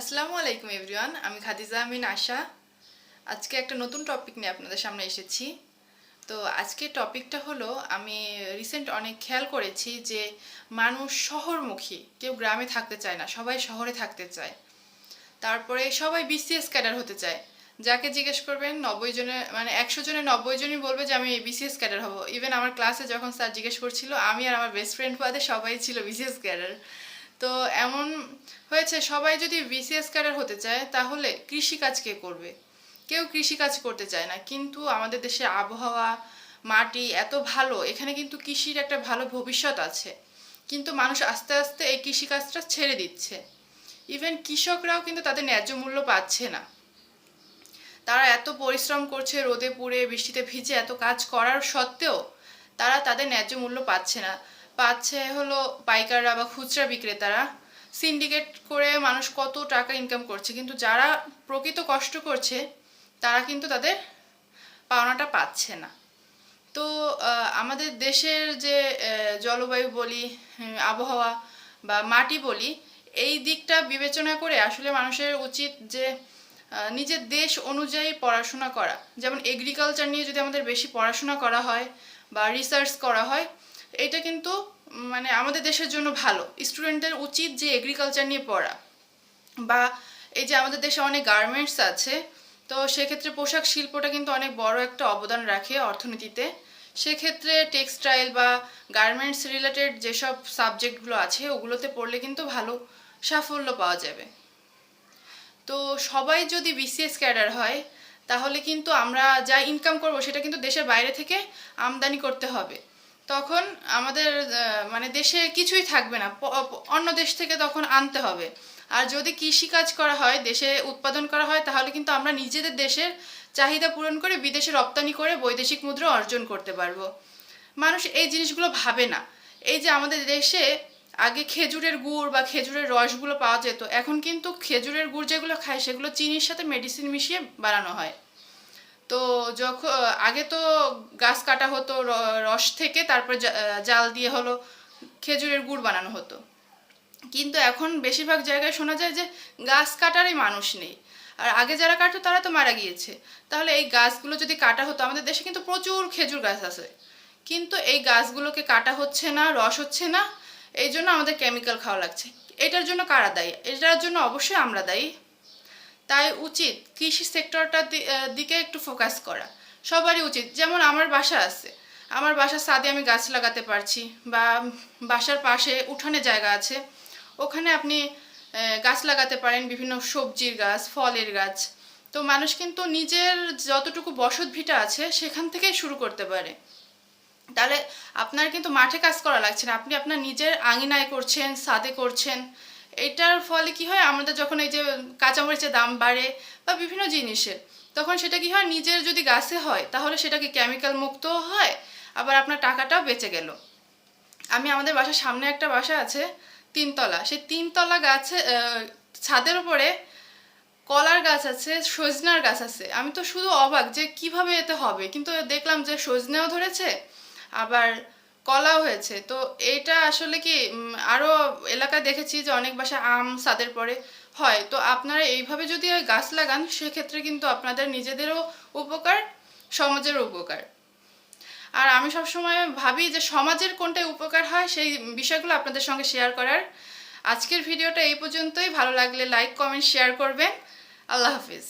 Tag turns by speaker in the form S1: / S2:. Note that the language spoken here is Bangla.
S1: আসসালামু আলাইকুম এভরিওয়ান, আমি খাদিজা আমিন আশা আজকে একটা নতুন টপিক নিয়ে আপনাদের সামনে এসেছি। তো আজকে টপিকটা হলো, আমি রিসেন্ট অনেক খেয়াল করেছি যে মানুষ শহরমুখী, কেউ গ্রামে থাকতে চায় না, সবাই শহরে থাকতে চায়। তারপরে সবাই বিসিএস ক্যাডার হতে চায়। যাকে জিজ্ঞেস করবেন, নব্বই জনের মানে একশো জনের নব্বই জনই বলবে যে, আমি বিসিএস ক্যাডার হব। ইভেন আমার ক্লাসে যখন স্যার জিজ্ঞেস করছিল, আমি আর আমার বেস্ট ফ্রেন্ড বাদে সবাই ছিল বিসিএস ক্যাডার। তো এমন হয়েছে, সবাই যদি বিসিএস ক্যাডার হতে চায়, তাহলে কৃষিকাজ কে করবে? কেউ কৃষিকাজ করতে চায় না, কিন্তু আমাদের দেশে আবহাওয়া, মাটি এত ভালো, এখানে কিন্তু কৃষির একটা ভালো ভবিষ্যৎ আছে। কিন্তু মানুষ আস্তে আস্তে এই কৃষিকাজটা ছেড়ে দিচ্ছে। ইভেন কৃষকরাও কিন্তু তাদের ন্যায্য মূল্য পাচ্ছে না। তারা এত পরিশ্রম করছে, রোদে পুড়ে, বৃষ্টিতে ভিজে এত কাজ করার সত্ত্বেও তারা তাদের ন্যায্য মূল্য পাচ্ছে না। পাচ্ছে হলো পাইকাররা বা খুচরা বিক্রেতারা সিন্ডিকেট করে মানুষ কত টাকা ইনকাম করছে। কিন্তু যারা প্রকৃত কষ্ট করছে, তারা কিন্তু তাদের পাওনাটা পাচ্ছে না। তো আমাদের দেশের যে জলবায়ু বলি আবহাওয়া বা মাটি বলি, এই দিকটা বিবেচনা করে আসলে মানুষের উচিত যে নিজের দেশ অনুযায়ী পড়াশোনা করা। যেমন এগ্রিকালচার নিয়ে যদি আমাদের বেশি পড়াশোনা করা হয় বা রিসার্চ করা হয়, এটা কিন্তু মানে আমাদের দেশের জন্য ভালো। স্টুডেন্টদের উচিত যে এগ্রিকালচার নিয়ে পড়া। বা এই যে আমাদের দেশে অনেক গার্মেন্টস আছে, তো সেক্ষেত্রে পোশাক শিল্পটা কিন্তু অনেক বড় একটা অবদান রাখে অর্থনীতিতে। সেক্ষেত্রে টেক্সটাইল বা গার্মেন্টস রিলেটেড যেসব সাবজেক্টগুলো আছে, ওগুলোতে পড়লে কিন্তু ভালো সাফল্য পাওয়া যাবে। তো সবাই যদি বিসিএস ক্যাডার হয়, তাহলে কিন্তু আমরা যা ইনকাম করব সেটা কিন্তু দেশের বাইরে থেকে আমদানি করতে হবে। তখন আমাদের মানে দেশে কিছুই থাকবে না। অন্য দেশ থেকে তখন আনতে হবে। আর যদি কৃষি কাজ করা হয়, দেশে উৎপাদন করা হয়, তাহলে কিন্তু আমরা নিজেদের দেশের চাহিদা পূরণ করে বিদেশে রপ্তানি করে বৈদেশিক মুদ্রা অর্জন করতে পারব। মানুষ এই জিনিসগুলো ভাবে না। এই যে আমাদের দেশে আগে খেজুরের গুড় বা খেজুরের রসগুলো পাওয়া যেত, এখন কিন্তু খেজুরের গুড় যেগুলো খায়, সেগুলো চিনির সাথে মেডিসিন মিশিয়ে বানানো হয়। তো যখন, আগে তো গাছ কাটা হতো রস থেকে, তারপর জাল দিয়ে হলো খেজুরের গুড় বানানো হতো। কিন্তু এখন বেশিরভাগ জায়গায় শোনা যায় যে গাছ কাটারই মানুষ নেই। আর আগে যারা কাটতো তারা তো মারা গিয়েছে। তাহলে এই গাছগুলো যদি কাটা হতো, আমাদের দেশে কিন্তু প্রচুর খেজুর গাছ আছে। কিন্তু এই গাছগুলোকে কাটা হচ্ছে না, রস হচ্ছে না, এই জন্য আমাদের কেমিক্যাল খাওয়া লাগছে। এটার জন্য কারা দায়ী? এটার জন্য অবশ্যই আমরা দায়ী। তাই উচিত কৃষি সেক্টরটার দিকে একটু ফোকাস করা। সবারই উচিত। যেমন আমার বাসা আছে। আমার বাসার ছাদে আমি গাছ লাগাতে পারছি বা বাসার পাশে উঠানে জায়গা আছে। ওখানে আপনি গাছ লাগাতে পারেন, বিভিন্ন সবজির গাছ, ফলের গাছ। তো মানুষ কিন্তু নিজের যতটুকু বসত ভিটা আছে সেখান থেকেই শুরু করতে পারে। তাহলে আপনার কিন্তু মাঠে কাজ করা লাগছে না। আপনি আপনার নিজের আঙিনায় করছেন সাদে করছেন। এটার ফলে কি হয়? আমাদের যখন এই যে কাঁচামরিচের দাম বাড়ে বা বিভিন্ন জিনিসের, তখন সেটা কি হয়? নিজের যদি গাছে হয়, তাহলে সেটা কি কেমিক্যাল মুক্ত হয়, আবার আপনার টাকাটাও বেঁচে গেল। আমি আমাদের বাসার সামনে একটা বাসা আছে, তিনতলা। সেই তিনতলা গাছে ছাদের উপরে কলার গাছ আছে, সজনার গাছ আছে। আমি তো শুধু অবাক যে কীভাবে এতে হবে? কিন্তু দেখলাম যে সজনেও ধরেছে, আবার কলাও হয়েছে। তো এটা আসলে কি উম, আরও এলাকায় দেখেছি যে অনেক বাসা আম সাদের পরে হয়। তো আপনারা এইভাবে যদি গাছ লাগান সেক্ষেত্রে কিন্তু আপনাদের নিজেদেরও উপকার সমাজের উপকার। আর আমি সবসময় ভাবি যে সমাজের কোনটায় উপকার হয় সেই বিষয়গুলো আপনাদের সঙ্গে শেয়ার করার। আজকের ভিডিওটা এই পর্যন্তই। ভালো লাগলে লাইক কমেন্ট শেয়ার করবেন। আল্লাহ হাফিজ।